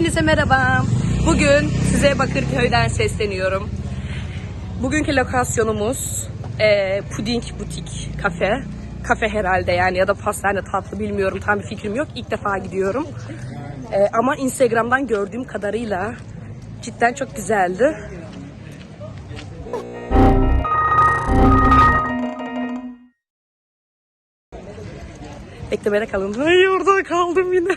Hepinize merhaba. Bugün size Bakırköy'den sesleniyorum. Bugünkü lokasyonumuz e, Puding Butik Kafe. Kafe herhalde yani ya da pastane tatlı bilmiyorum tam bir fikrim yok. İlk defa gidiyorum. E, ama Instagram'dan gördüğüm kadarıyla cidden çok güzeldi. Beklemede kalın. Ay orada kaldım yine.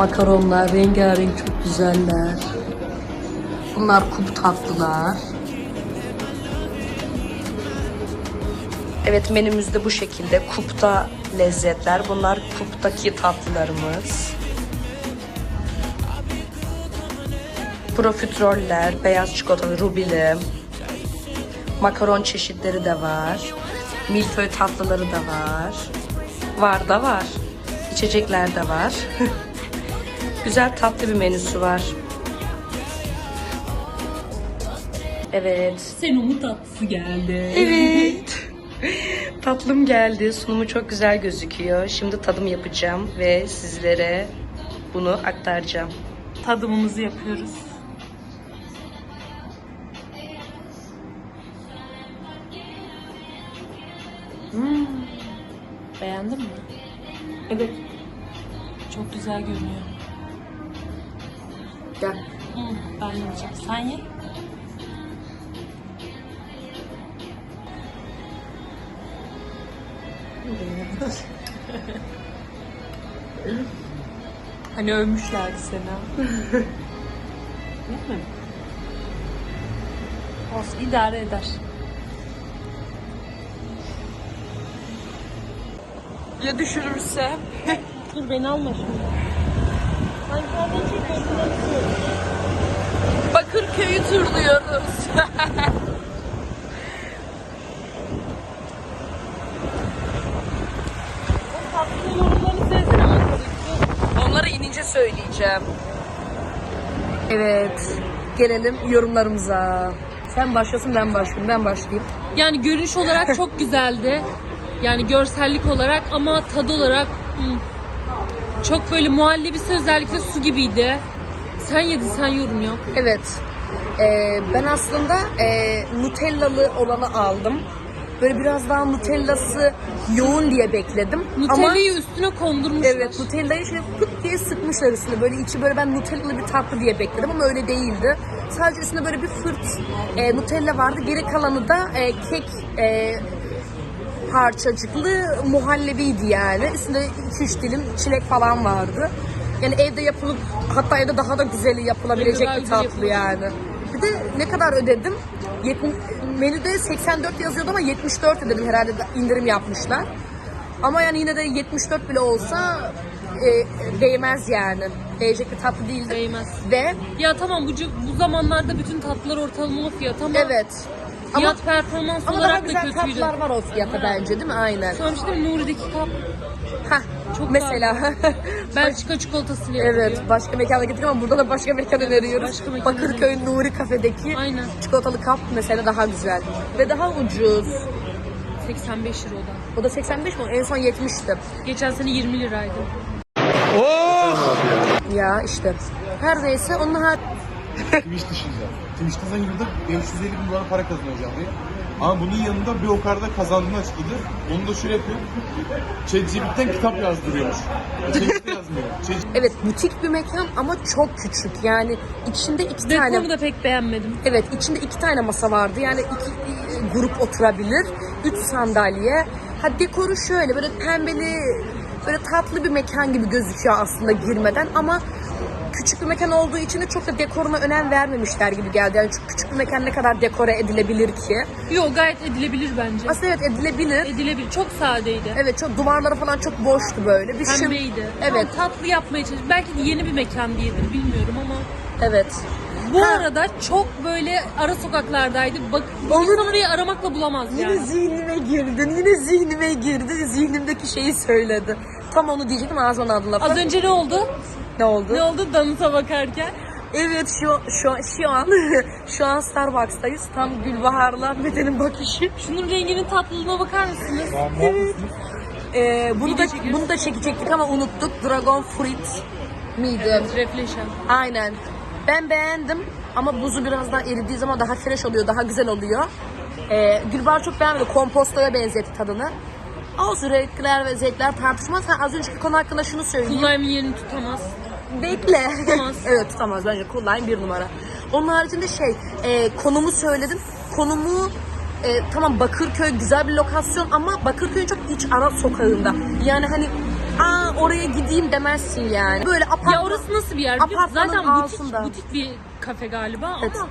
Makaronlar rengarenk çok güzeller. Bunlar kup tatlılar. Evet menümüzde bu şekilde kupta lezzetler. Bunlar kuptaki tatlılarımız. Profiteroller, beyaz çikolatalı, rubili, makaron çeşitleri de var. Milföy tatlıları da var. Var da var. İçecekler de var. Güzel tatlı bir menüsü var. Evet. Senumun tatlısı geldi. Evet. Tatlım geldi. Sunumu çok güzel gözüküyor. Şimdi tadım yapacağım ve sizlere bunu aktaracağım. Tadımımızı yapıyoruz. Hmm. Beğendin mi? Evet. Çok güzel görünüyor. Gel. Hmm, ben yiyeceğim. Sen ye. hani övmüşlerdi seni. Olsun idare eder. Ya düşürürse? Dur beni alma şimdi. Sen kendin çek ben sana Bakırköy'ü turluyoruz. Onları inince söyleyeceğim. Evet. Gelelim yorumlarımıza. Sen başlasın ben başlayayım. Ben başlayayım. Yani görünüş olarak çok güzeldi. Yani görsellik olarak ama tadı olarak hmm, çok böyle muhallebisi özellikle su gibiydi. Sen yedin sen yorum yap. Evet. Ee, ben aslında e, Nutellalı olanı aldım. Böyle biraz daha Nutellası yoğun diye bekledim. Ama Nutella'yı üstüne kondurmuşlar. Evet Nutella'yı şöyle pıt diye sıkmışlar üstüne. Böyle içi böyle ben Nutellalı bir tatlı diye bekledim ama öyle değildi. Sadece üstünde böyle bir fırt e, Nutella vardı. Geri kalanı da e, kek e, parçacıklı muhallebiydi yani. Üstünde 2-3 dilim çilek falan vardı. Yani evde yapılıp hatta evde daha da güzeli yapılabilecek bir tatlı yani. Bir de ne kadar ödedim? Yetmi- menüde 84 yazıyordu ama 74 ödedim herhalde indirim yapmışlar. Ama yani yine de 74 bile olsa e, değmez yani. Değecek bir tatlı değildi. Değmez. Ve Ya tamam bu, bu zamanlarda bütün tatlılar ortalama fiyat ama evet. Ama, fiyat performans ama daha olarak da güzel kötüydü. tatlılar var o fiyata bence değil mi? Aynen. Söylemiştim Nuri'deki kap Hah, Çok mesela. Belçika çikolatası evet başka mekana gittik ama burada da başka mekan öneriyoruz. başka mekan Bakırköy Nuri Kafe'deki Aynen. çikolatalı kap mesela daha güzel. Ve daha ucuz. 85 lira o da. O da 85 mi? En son 70'ti. Geçen sene 20 liraydı. Ya işte. Her neyse onun Twitch dışında. Twitch'te sen yılda 550 bin dolar para kazanacağım diye. Ama bunun yanında bir o kadar da kazandığını açıkladı. Onu da şöyle yapıyor. ChatGPT'den kitap yazdırıyormuş. ChatGPT yazmıyor. Evet butik bir mekan ama çok küçük. Yani içinde iki tane Dekoru da pek beğenmedim. Evet içinde iki tane masa vardı. Yani iki e, grup oturabilir. Üç sandalye. Ha dekoru şöyle böyle pembeli böyle tatlı bir mekan gibi gözüküyor aslında girmeden ama küçük bir mekan olduğu için de çok da dekoruna önem vermemişler gibi geldi. Yani çok küçük bir mekan ne kadar dekore edilebilir ki? Yok gayet edilebilir bence. Aslında evet edilebilir. Edilebilir. Çok sadeydi. Evet çok duvarları falan çok boştu böyle. Bir Pembeydi. Evet, Tam tatlı yapmaya çalış. Belki de yeni bir mekan diyedir bilmiyorum ama. evet. Bu Ha. arada çok böyle ara sokaklardaydı. Bak Olur. insan orayı aramakla bulamaz Yine yani. zihnime girdin, yine zihnime girdi. Zihnimdeki şeyi söyledi. Tam onu diyecektim ağzımdan aldı lafı. Az önce ne oldu? Ne oldu? Ne oldu Danıt'a bakarken? Evet şu, şu, şu an şu an Starbucks'tayız. Tam Gülbahar'la Mete'nin bakışı. Şunun renginin tatlılığına bakar mısınız? Ee, bunu da bunu da çekecektik ama unuttuk. Dragon Fruit miydi? Evet, Reflection. Aynen. Ben beğendim ama buzu biraz daha eridiği zaman daha fresh oluyor, daha güzel oluyor. Ee, Gülbahar çok beğenmedi. Kompostoya benzetti tadını. Olsun renkler ve zevkler tartışmaz. Ha, az önceki konu hakkında şunu söyleyeyim. Kullanımın yerini tutamaz. Bekle. Tutamaz. evet tutamaz bence. Kullan bir numara. Onun haricinde şey, e, konumu söyledim. Konumu e, tamam Bakırköy güzel bir lokasyon ama Bakırköy'ün çok iç ara sokağında. Yani hani aa oraya gideyim demezsin yani. Böyle apart Ya orası nasıl bir yer? biliyor musun? Zaten butik, altında. butik bir kafe galiba Evet. ama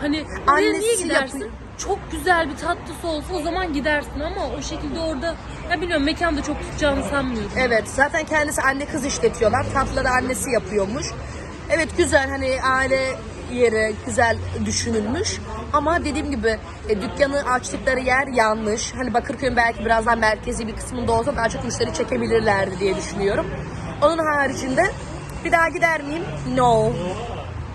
hani oraya Annesi niye gidersin? yapıyor. Çok güzel bir tatlısı olsa o zaman gidersin ama o şekilde orada ya bilmiyorum mekanda çok tutacağını sanmıyorum. Evet zaten kendisi anne kız işletiyorlar. Tatlıları annesi yapıyormuş. Evet güzel hani aile yeri güzel düşünülmüş. Ama dediğim gibi e, dükkanı açtıkları yer yanlış. Hani Bakırköy'ün belki biraz daha merkezi bir kısmında olsa daha çok müşteri çekebilirlerdi diye düşünüyorum. Onun haricinde bir daha gider miyim? No.